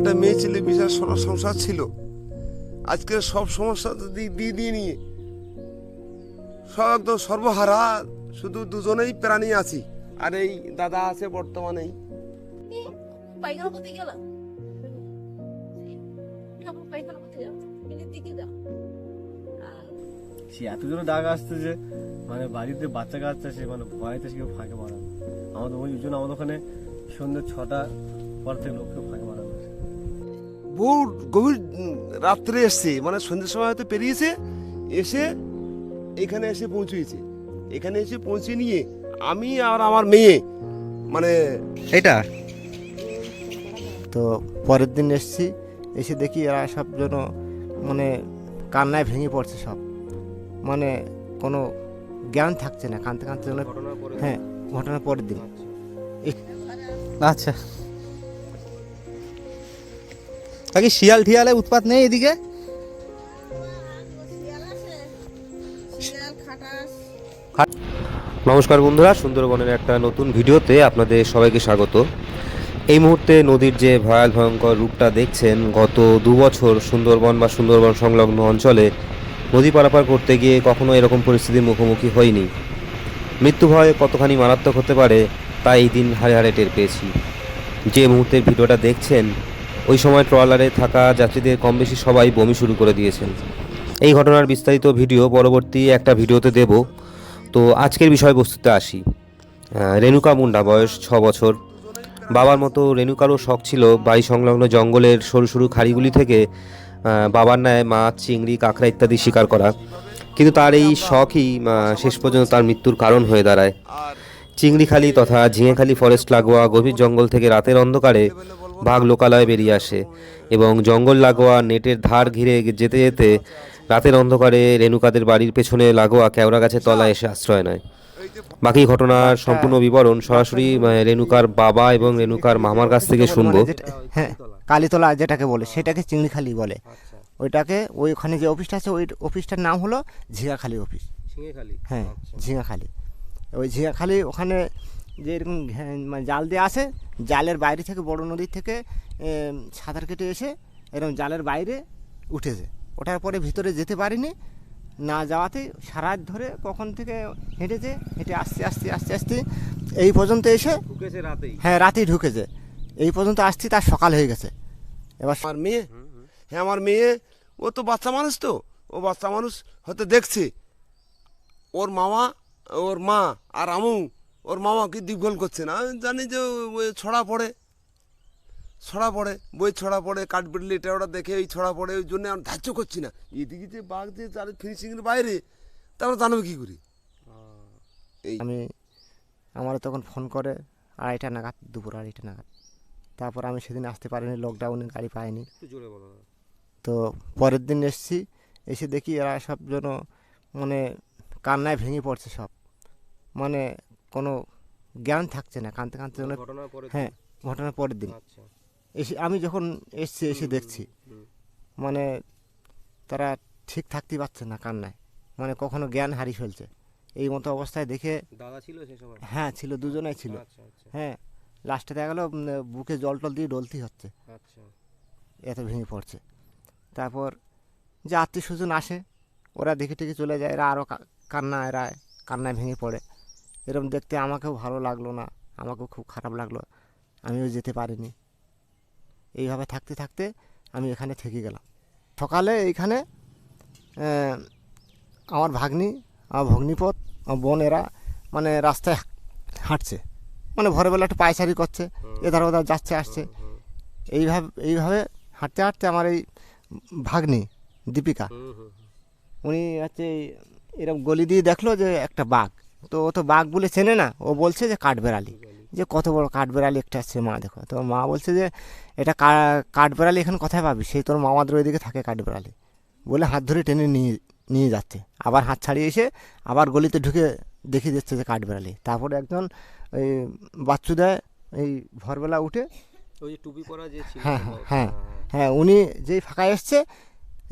একটা মেয়ে ছেলে, বিশাল সংসার ছিল। আজকে সব সমস্যা দিয়ে দিয়ে নিয়ে। সব একদম সর্বহারা, শুধু দুজনেই প্রাণী আছি। আর এই দাদা আছে বর্তমানেই। সে এত জোরে ডাক আসছে যে মানে বাড়িতে বাচ্চা কাচ্চা, সে মানে ভয়তে সে ফাঁকে মারানো আমাদের ওই জন্য আমাদের ওখানে সন্ধ্যে ছটা পর থেকে লোককে ফাঁকে হয়েছে। বহু গভীর রাত্রে এসছে মানে সন্ধ্যের সময় হয়তো পেরিয়েছে এসে এখানে এসে পৌঁছিয়েছে এখানে এসে পৌঁছে নিয়ে আমি আর আমার মেয়ে মানে এটা? তো পরের দিন এসছি এসে দেখি এরা সব যেন মানে কান্নায় ভেঙে পড়ছে সব। মানে কোনো জ্ঞান থাকছে না কাঁদতে কাঁদতে যেন হ্যাঁ ঘটনার পরের দিন। আচ্ছা। বাকি শিয়াল ঠিয়ালে উৎপাত নেই এদিকে? নমস্কার বন্ধুরা, সুন্দরবনের একটা নতুন ভিডিওতে আপনাদের সবাইকে স্বাগত। এই মুহূর্তে নদীর যে ভয়াল ভয়ঙ্কর রূপটা দেখছেন, গত দু বছর সুন্দরবন বা সুন্দরবন সংলগ্ন অঞ্চলে নদী পারাপার করতে গিয়ে কখনো এরকম পরিস্থিতির মুখোমুখি হয়নি। মৃত্যু ভয় কতখানি মারাত্মক হতে পারে, তা এই দিন হারে হারে টের পেয়েছি। যে মুহূর্তে ভিডিওটা দেখছেন ওই সময় ট্রলারে থাকা যাত্রীদের কম বেশি সবাই বমি শুরু করে দিয়েছেন। এই ঘটনার বিস্তারিত ভিডিও পরবর্তী একটা ভিডিওতে দেব। তো আজকের বিষয়বস্তুতে আসি। রেণুকা মুন্ডা বয়স ছ বছর। বাবার মতো রেণুকারও শখ ছিল বাড়ি সংলগ্ন জঙ্গলের সরু সরু খাড়িগুলি থেকে বাবার ন্যায় মাছ, চিংড়ি, কাঁকড়া ইত্যাদি শিকার করা। কিন্তু তার এই শখই শেষ পর্যন্ত তার মৃত্যুর কারণ হয়ে দাঁড়ায়। চিংড়িখালি তথা ঝিঙেখালি ফরেস্ট লাগোয়া গভীর জঙ্গল থেকে রাতের অন্ধকারে বাঘ লোকালয়ে বেরিয়ে আসে এবং জঙ্গল লাগোয়া নেটের ধার ঘিরে যেতে যেতে রাতের অন্ধকারে রেণুকাদের বাড়ির পেছনে লাগোয়া কেওড়া গাছের তলায় এসে আশ্রয় নেয়। বাকি ঘটনার সম্পূর্ণ বিবরণ সরাসরি রেণুকার বাবা এবং রেণুকার মামার কাছ থেকে শুনব। যেটা- হ্যাঁ কালীতলা যেটাকে বলে সেটাকে চিংড়িখালি বলে। ওইটাকে ওইখানে যে অফিসটা আছে ওই অফিসটার নাম হলো ঝিঙাখালি অফিস হ্যাঁ ঝিঙাখালি। ওই ঝিঙাখালি ওখানে যে এরকম মানে জাল দিয়ে আসে জালের বাইরে থেকে বড় নদীর থেকে সাঁতার কেটে এসে এরকম জালের বাইরে উঠেছে ওঠার পরে ভিতরে যেতে পারিনি না যাওয়াতে সারা ধরে কখন থেকে হেঁটেছে হেঁটে আসতে আসতে আসতে আসতে এই পর্যন্ত এসে ঢুকেছে রাতেই? হ্যাঁ রাতেই ঢুকেছে এই পর্যন্ত আসছি তার সকাল হয়ে গেছে। এবার আমার মেয়ে হ্যাঁ আমার মেয়ে ও তো বাচ্চা মানুষ তো ও বাচ্চা মানুষ হয়তো দেখছে। ওর মামা ওর মা আর আমু ওর মামা কি দিগ্গল করছে না? আমি জানি যে ওই ছড়া পড়ে। ছড়া পড়ে বই ছড়া পড়ে কাঠবিড়লি এটা ওটা দেখে ওই ছড়া পড়ে ওই জন্য আমি ধার্য করছি না। এদিকে যে বাঘ যে তার ফিনিশিংয়ের বাইরে তারপর জানবে কী করি? এই আমি আমার তখন ফোন করে আড়াইটা নাগাদ দুপুর আড়াইটা নাগাদ। তারপর আমি সেদিন আসতে পারিনি লকডাউনে গাড়ি পাইনি। তো পরের দিন এসছি এসে দেখি এরা সব যেন মানে কান্নায় ভেঙে পড়ছে সব। মানে কোনো জ্ঞান থাকছে না কাঁদতে কাঁদতে পরে হ্যাঁ ঘটনার পরের দিন। আচ্ছা। এসে আমি যখন এসছি এসে দেখছি মানে তারা ঠিক থাকতে পারছে না কান্নায়। মানে কখনো জ্ঞান হারিয়ে ফেলছে। এই মতো অবস্থায় দেখে দাদা ছিল সময়? হ্যাঁ ছিল দুজনেই ছিল। আচ্ছা আচ্ছা। হ্যাঁ লাস্টে দেখা গেলো বুকে জল টল দিয়ে ডলতি হচ্ছে। এত ভেঙে পড়ছে। তারপর যে আত্মীয় স্বজন আসে ওরা দেখে টেকে চলে যায় এরা আরও কান্না এরা কান্নায় ভেঙে পড়ে। এরকম দেখতে আমাকেও ভালো লাগল না আমাকেও খুব খারাপ লাগল আমিও যেতে পারিনি। এইভাবে থাকতে থাকতে আমি এখানে থেকে গেলাম। সকালে এইখানে আমার ভাগ্নি আমার ভগ্নিপথ আমার বোন এরা মানে রাস্তায় হাঁটছে। মানে ভোরবেলা একটু পায়চারি করছে এধার ওধার যাচ্ছে আসছে। এইভাবে এইভাবে হাঁটতে হাঁটতে আমার এই ভাগ্নি দীপিকা উনি হচ্ছে এরকম গলি দিয়ে দেখল যে একটা বাঘ। তো ও তো বাঘ বলে চেনে না ও বলছে যে কাঠবেড়ালি। যে কত বড় কাঠবেড়ালি একটা আসছে মা দেখো। তো মা বলছে যে এটা কাঠবেড়ালি এখানে কোথায় পাবি? সেই তোর মামাদের ওইদিকে থাকে কাঠবেড়ালি। বলে হাত ধরে টেনে নিয়ে নিয়ে যাচ্ছে। আবার হাত ছাড়িয়ে এসে আবার গলিতে ঢুকে দেখিয়ে দিচ্ছে যে কাঠবেড়ালি। তারপরে একজন ওই বাচ্চু দেয় এই ভোরবেলা উঠে। ওই টুপি পরা যে ছিল হ্যাঁ, হ্যাঁ, হ্যাঁ উনি যেই ফাঁকা এসছে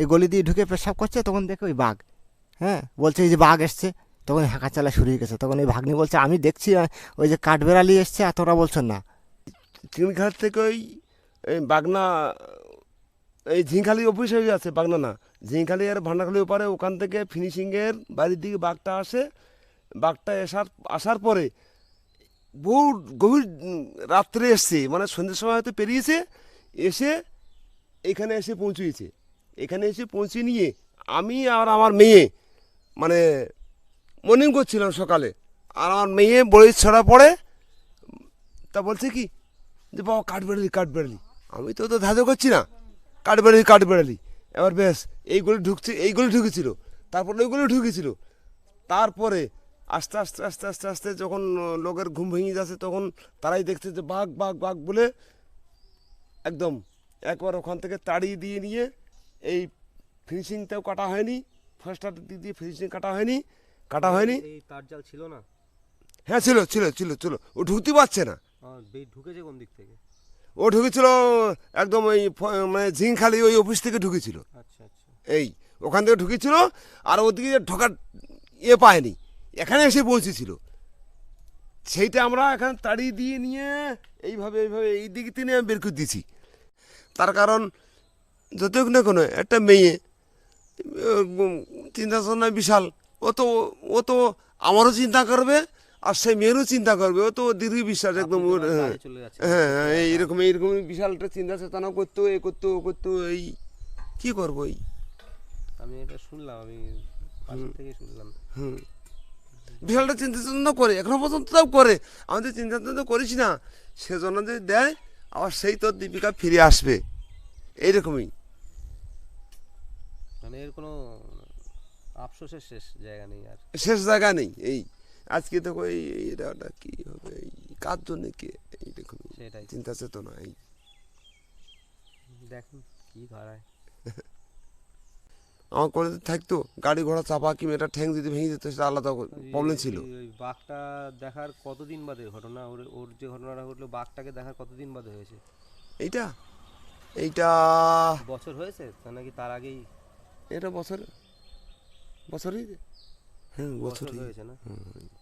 এই গলি দিয়ে ঢুকে পেশাব করছে তখন দেখে ওই বাঘ। হ্যাঁ বলছে এই যে বাঘ এসছে। তখন হাঁকা চালা শুরু হয়ে গেছে। তখন এই ভাগ্নি বলছে, আমি দেখছি ওই যে কাঠবেড়ালি এসছে আর তোরা বলছেন না। চিংড়িঘাট থেকে ওই, এই বাগনা, এই ঝিংখালি অফিস হয়ে আছে বাগনা না। ঝিংখালি আর ভান্ডাখালি ওপারে ওখান থেকে ফিনিশিংয়ের বাড়ির দিকে বাঘটা আসে। বাঘটা আসার আসার পরে বহু গভীর রাত্রে এসছে মানে সন্ধ্যের সময় হয়তো পেরিয়েছে, এসে এখানে এসে পৌঁছিয়েছে। এখানে এসে পৌঁছে নিয়ে আমি আর আমার মেয়ে মানে মর্নিং করছিলাম সকালে। আর আমার মেয়ে বড়ি ছড়া পড়ে, তা বলছে কি, যে বাবা, কাঠ বেড়ালি কাঠ বেড়ালি। আমি তো তো ধাঁধা করছি না। কাঠ বেড়ালি কাঠ বেড়ালি। এবার বেশ, এইগুলো ঢুকছে, এইগুলো ঢুকেছিল। তারপর ওইগুলো ঢুকেছিল। তারপরে আস্তে আস্তে আস্তে আস্তে আস্তে যখন লোকের ঘুম ভেঙে যাচ্ছে, তখন তারাই দেখছে যে বাঘ বাঘ বাঘ বলে একদম একবার ওখান থেকে তাড়িয়ে দিয়ে নিয়ে এই ফিনিশিংটাও কাটা হয়নি। ফার্স্টার দিক দিয়ে ফিনিশিং কাটা হয়নি। কাটা হয়নি? এই তার জাল ছিল না। হ্যাঁ ছিল ছিল ছিল ছিল। ও ঢুকতে পারছে না। ঢুকেছে কোন দিক থেকে? ও ঢুকেছিল একদম ওই মানে ঝিংখালি ওই অফিস থেকে ঢুকেছিল। আচ্ছা আচ্ছা। এই ওখান থেকে ঢুকেছিল আর ওদিকে ঢোকার ইয়ে পায়নি। এখানে এসে পৌঁছেছিল। সেইটা আমরা এখানে তাড়িয়ে দিয়ে নিয়ে এইভাবে এইভাবে এই দিকে তিনি আমি বের করে দিয়েছি। তার কারণ যত হোক না কোনো একটা মেয়ে চিন্তা চেতনা বিশাল। ও তো ও তো আমারও চিন্তা করবে আর সেই মেয়েরও চিন্তা করবে। ও তো দীর্ঘ বিশ্বাস একদম হ্যাঁ। হ্যাঁ হ্যাঁ, এইরকম এইরকম বিশাল একটা চিন্তা চেতনা করতো এ করতো ও করতো এই কি করব এই? আমি এটা শুনলাম আমি থেকে শুনলাম। হুম। বিশালটা চিন্তা চেতনা করে এখনও পর্যন্ত তাও করে। আমি তো চিন্তা চেতনা করিস না। সেজন্য যদি দেয় আবার সেই তোর দীপিকা ফিরে আসবে। এইরকমই। মানে এর কোনো আফসোসের শেষ জায়গা নেই আর। শেষ জায়গা নেই এই আজকে দেখো এই এই এটা কি হবে এই কার জন্য কে এইরকম সেটাই। চিন্তা চেতনা এই। দেখুন কি ধরায় আমার যদি থাকতো গাড়ি ঘোড়া চাপা কি ঠ্যাং যদি ভেঙে যেত সেটা আলাদা প্রবলেম ছিল। ওই বাঘটা দেখার কতদিন বাদে ঘটনা ওর ওর যে ঘটনাটা ঘটলো বাঘটাকে দেখার কতদিন বাদে হয়েছে? এইটা? এইটা বছর হয়েছে? নাকি তার আগেই? এটা বছর। বছরই? হ্যাঁ বছর বছরই। হয়েছে না?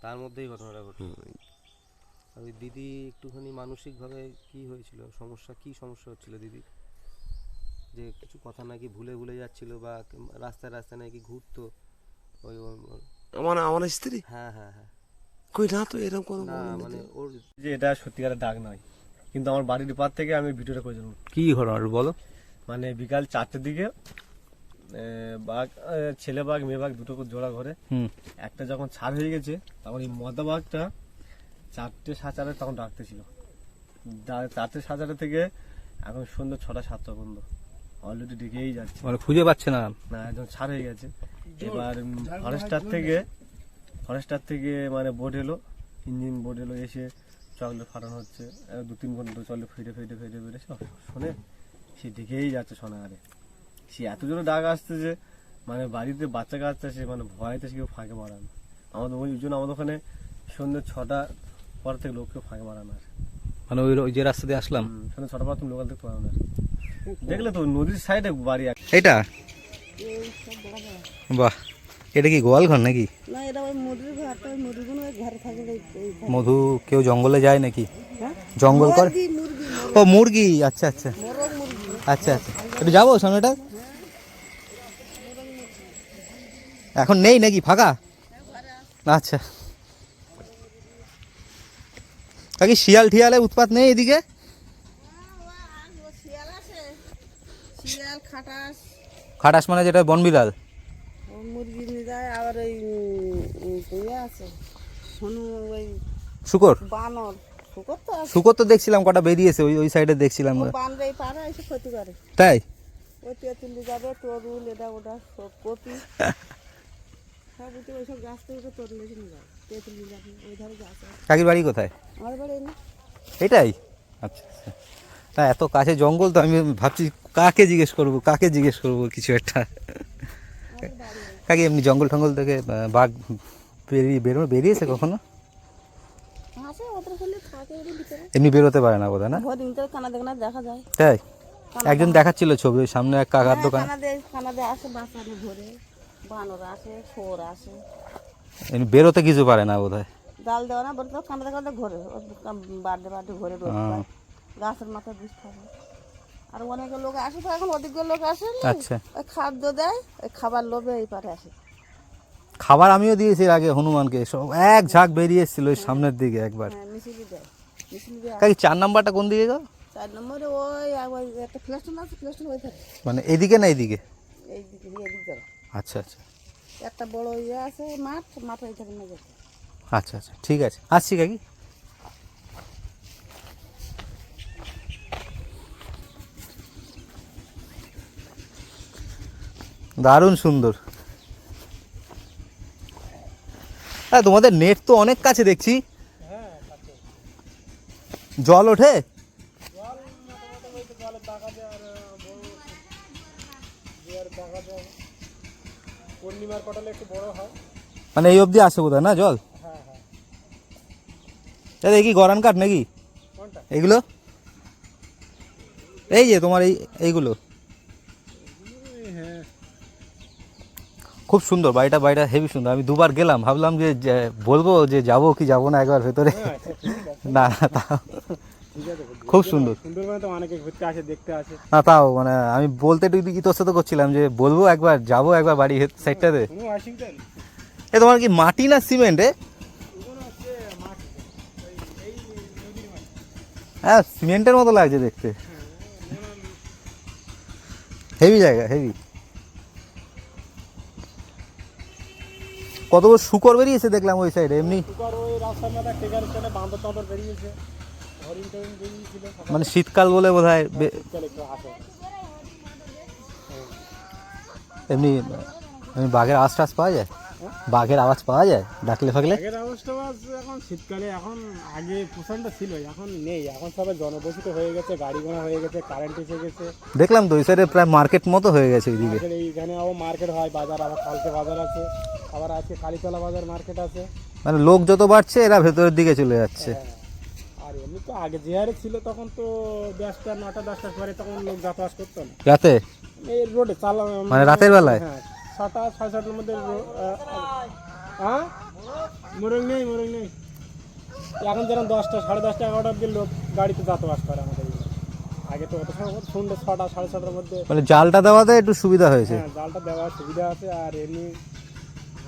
তার মধ্যেই ঘটনাটা ঘটলো। ওই দিদি একটুখানি মানসিকভাবে কি হয়েছিল? সমস্যা কি সমস্যা হচ্ছিল দিদি? যে কিছু কথা নাকি ভুলে ভুলে যাচ্ছিল বা রাস্তায় রাস্তায় নাকি ঘুরতো? ওই আমার আমার স্ত্রী? হ্যাঁ হ্যাঁ হ্যাঁ। কই না তো এরকম কোনো মানে ওর যে এটা সত্যিকারের ডাক নয়। কিন্তু আমার বাড়ির পার থেকে আমি ভিডিওটা করেছিলাম কি ঘটনা বলো। মানে বিকাল চারটের দিকে বাঘ ছেলে বাঘ মেয়ে বাঘ দুটো করে জোড়া ঘরে। একটা যখন ছাড় হয়ে গেছে তখন এই মদা বাঘটা চারটে সাঁচারে তখন ডাকতেছিল দা- চারটে সাঁচারে থেকে এখন সন্ধ্যে ছটা সাতটা পর্যন্ত। অলরেডি ডেকেই যাচ্ছে। মানে খুঁজে পাচ্ছে না। না একদম ছাড় হয়ে গেছে। এবার ফরেস্টার থেকে ফরেস্টার থেকে মানে বোট এলো ইঞ্জিন বোট এলো এসে চকলেট ফাটানো হচ্ছে। দু তিন ঘণ্টা চকলেট ফেটে ফেটে ফেটে ফেটে সব শোনে সে দেখেই যাচ্ছে সোনাগারে। সে এত জোরে ডাক আসছে যে মানে বাড়িতে বাচ্চা কাচ্চা সে মানে ভয়তে সে কেউ ফাঁকে মারানো আমাদের ওই জন্য আমাদের ওখানে সন্ধ্যে ছটা পর থেকে লোককে ফাঁকে মারানো আর মানে ওই যে রাস্তা দিয়ে আসলাম? সন্ধ্যে ছটা পর তুমি লোকাল দেখতে পারো না। আর। দেখলে তো নদীর সাইডে বাড়ি এটা বাহ এটা কি গোয়াল ঘর নাকি? না এটা ওই মুরগির ওই ঘরে থাকে। মধু কেউ জঙ্গলে যায় নাকি? হ্যাঁ? জঙ্গল করে? ও মুরগি আচ্ছা আচ্ছা। আচ্ছা আচ্ছা। একটু যাব সামনেটা? এখন নেই নাকি? ফাঁকা? আচ্ছা। কাকি শিয়াল ঠিয়ালে উৎপাত নেই এদিকে? খাটাস মানে যেটা বনবিলাল আবার ওই শুকর? বানর শুকর তো শুকর তো দেখছিলাম কটা বেরিয়েছে ওই ওই সাইডে দেখছিলাম। তাই? ওই তেঁতুলি যাবে তরুল এটা ওটা কপি। সব উঠে ওইসব গাছ থেকে তরুল এসে নিয়ে যাবে তেঁতুলি যাবে ওই ধারে গাছ কাকির বাড়ি কোথায়? আমার বাড়ি না এটাই? আচ্ছা আচ্ছা। না এত কাছে জঙ্গল তো আমি ভাবছি কাকে জিজ্ঞেস করব কাকে জিজ্ঞেস করব কিছু একটা। কাকি এমনি জঙ্গল টঙ্গল থেকে বাঘ বেরিয়ে বেরো বেরিয়েছে কখনো? এমনি বেরোতে পারে না বোধহয় না? দেখা যায়। তাই? একজন দেখাচ্ছিল ছবি সামনে এক কাকার দোকান। কানাদে কানাদে আসে বাঁচানো ভরে। বানর আসে শোর আসে। এমনি বেরোতে কিছু পারে না বোধহয়? জাল দেওয়া না বলতে কানাদে কানাদে ঘরে বাড়তে বাড়তে ঘরে গাছের মাথায় বিষ থাকে। আর অনেকে লোক আসে তো এখন অধিক লোক আসে আচ্ছা। ওই খাদ্য দেয় ওই খাবার লোভে এই পারে আসে। খাবার আমিও দিয়েছি আগে হনুমানকে। সব এক ঝাঁক বেরিয়ে এসেছিল ওই সামনের দিকে একবার। হ্যাঁ কাকি চার নাম্বারটা কোন দিকে গো? চার নম্বরে ওই ওই একটা ফ্লেস্টন আছে ফ্লেস্টন হয়ে থাকে মানে এদিকে না এইদিকে এই দিকে এদিক আচ্ছা আচ্ছা। একটা বড় ইয়ে আছে মাঠ মাঠ হয়ে থাকে না যেতে। আচ্ছা আচ্ছা ঠিক আছে। আসছি কাকি। দারুণ সুন্দর। হ্যাঁ তোমাদের নেট তো অনেক কাছে দেখছি। জল ওঠে? পূর্ণিমার কটালে একটু বড় হয়। মানে এই অবধি আসে বোধ না জল? দাদা এই কি গরান কাঠ নাকি? এগুলো এই যে তোমার এই এইগুলো। খুব সুন্দর বাড়িটা বাড়িটা হেভি সুন্দর। আমি দুবার গেলাম ভাবলাম যে বলব যে যাব কি যাব না একবার ভেতরে? না না তাও খুব সুন্দর। সুন্দরবনে তো অনেকে ঘুরতে আসে দেখতে আসে। না তাও মানে আমি বলতে একটু ইতস্তত করছিলাম যে বলব একবার যাব একবার বাড়ি সাইডটাতে এ তোমার কি মাটি না সিমেন্ট এ? হ্যাঁ সিমেন্টের মতো লাগছে দেখতে। হেভি জায়গা হেভি কত শুকর বেরিয়েছে দেখলাম ওই সাইডে এমনি। মানে শীতকাল বলে বোধ হয় এমনি এমনি বাঘের আওয়াজ টাজ পাওয়া যায়? বাঘের আওয়াজ পাওয়া যায়? ডাকলে ফাকলে? এখন শীতকালে এখন আগে প্রচণ্ড ছিল এখন নেই। এখন সবাই জনবসিত হয়ে গেছে গাড়ি ঘোড়া হয়ে গেছে কারেন্ট এসে গেছে। দেখলাম তো ওই সাইডে প্রায় মার্কেট মতো হয়ে গেছে আমাদের এইখানে আবার মার্কেট হয় বাজার আবার কালকে বাজার আছে আবার আছে কালীতলা বাজার মার্কেট আছে। মানে লোক যত বাড়ছে এরা ভেতরের দিকে চলে যাচ্ছে। হ্যাঁ। আগে যে হারে ছিল তখন তো দশটা নটা দশটার পরে তখন লোক যাতায়াত করতো না। রাতে? এই রোডে চালা মানে রাতের বেলায়? হ্যাঁ ছটা ছয় ছটার মধ্যে হ্যাঁ? মোরং নেই মোরং নেই। এখন যেরকম দশটা সাড়ে দশটা এগারোটা অব্দি লোক গাড়িতে যাতায়াত করে আমাদের আগে তো অত সময় সন্ধ্যে ছটা সাড়ে ছটার মধ্যে মানে জালটা দেওয়াতে একটু সুবিধা হয়েছে। হ্যাঁ জালটা দেওয়ার সুবিধা আছে আর এমনি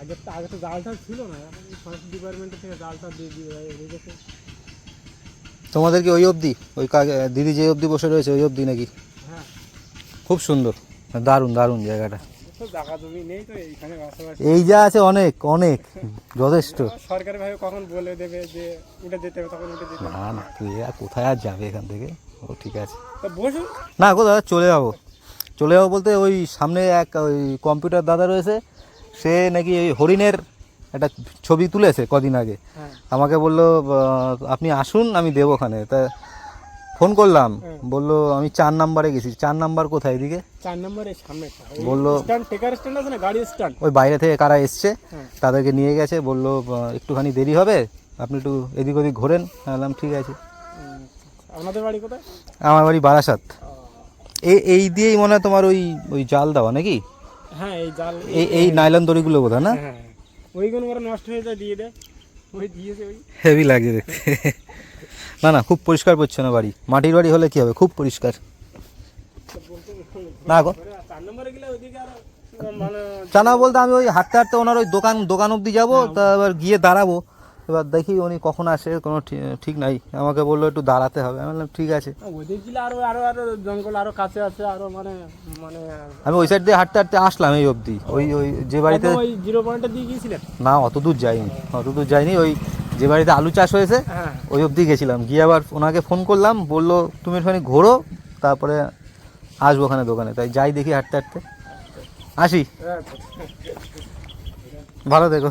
আগে তো আগে তো জালটা ছিল না এখন ফরেস্ট ডিপার্টমেন্টের থেকে জালটা দিয়ে দিয়ে রেখেছে তোমাদের কি ওই অবধি ওই দিদি যে অবধি বসে রয়েছে ওই অবধি নাকি? হ্যাঁ। খুব সুন্দর। দারুণ দারুণ জায়গাটা। এই যা আছে অনেক অনেক যথেষ্ট। সরকারি ভাবে কখন বলে দেবে যে উঠে যেতে হবে তখন উঠে যেতে না না তুই কোথায় আর যাবে এখান থেকে? ও ঠিক আছে। না গো দাদা চলে যাব। চলে যাব বলতে ওই সামনে এক ওই কম্পিউটার দাদা রয়েছে সে নাকি ওই হরিণের একটা ছবি তুলেছে কদিন আগে। হ্যাঁ। আমাকে বলল আপনি আসুন আমি দেবো ওখানে। তা ফোন করলাম বলল আমি চার নাম্বারে গেছি। চার নাম্বার কোথায় এদিকে? চার নাম্বারে সামনে। বললো- স্ট্যান্ড টেকার স্ট্যান্ড আছে না গাড়ি স্ট্যান্ড? ওই বাইরে থেকে কারা এসছে হ্যাঁ। তাদেরকে নিয়ে গেছে বলল একটুখানি দেরি হবে আপনি একটু এদিক ওদিক ঘোরেন। বললাম ঠিক আছে। আপনাদের বাড়ি কোথায়? আমার বাড়ি বারাসাত। এই এই দিয়েই মনে হয় তোমার ওই ওই জাল দেওয়া নাকি? হ্যাঁ এই জাল এই এই নাইলন দড়িগুলো বোধ না? হ্যাঁ ওইগুলো ওরা নষ্ট হয়ে যায় দিয়ে দেয়। ওই দিয়েছে ওই। হেভি লাগছে দেখতে। না না খুব পরিষ্কার পরিচ্ছন্ন বাড়ি। মাটির বাড়ি হলে কি হবে? খুব পরিষ্কার। না গো। জানা বলতে আমি ওই হাঁটতে হাঁটতে ওনার ওই দোকান দোকান অবধি যাব তা এবার গিয়ে দাঁড়াবো। এবার দেখি উনি কখন আসে কোনো ঠিক নাই। আমাকে বলল একটু দাঁড়াতে হবে। আমি বললাম ঠিক আছে। আরও আরও আরও জঙ্গল আরও কাছে আছে আরও মানে মানে আমি ওই সাইড দিয়ে হাঁটতে হাঁটতে আসলাম এই অবধি। ওই ওই যে বাড়িতে ওই জিরো পয়েন্টে দিয়ে গিয়েছিলেন? না অত দূর যাইনি অত দূর যাইনি। ওই যে বাড়িতে আলু চাষ হয়েছে হ্যাঁ। ওই অবধি গেছিলাম। গিয়ে আবার ওনাকে ফোন করলাম বলল তুমি একটুখানি ঘোরো তারপরে আসব ওখানে দোকানে। তাই যাই দেখি হাঁটতে হাঁটতে। আসি। ভালো দেখো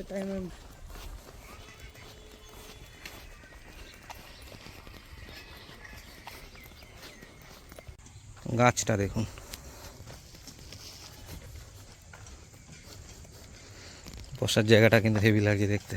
মাছের টাইমে গাছটা দেখুন। বসার জায়গাটা কিন্তু হেভি লাগে দেখতে।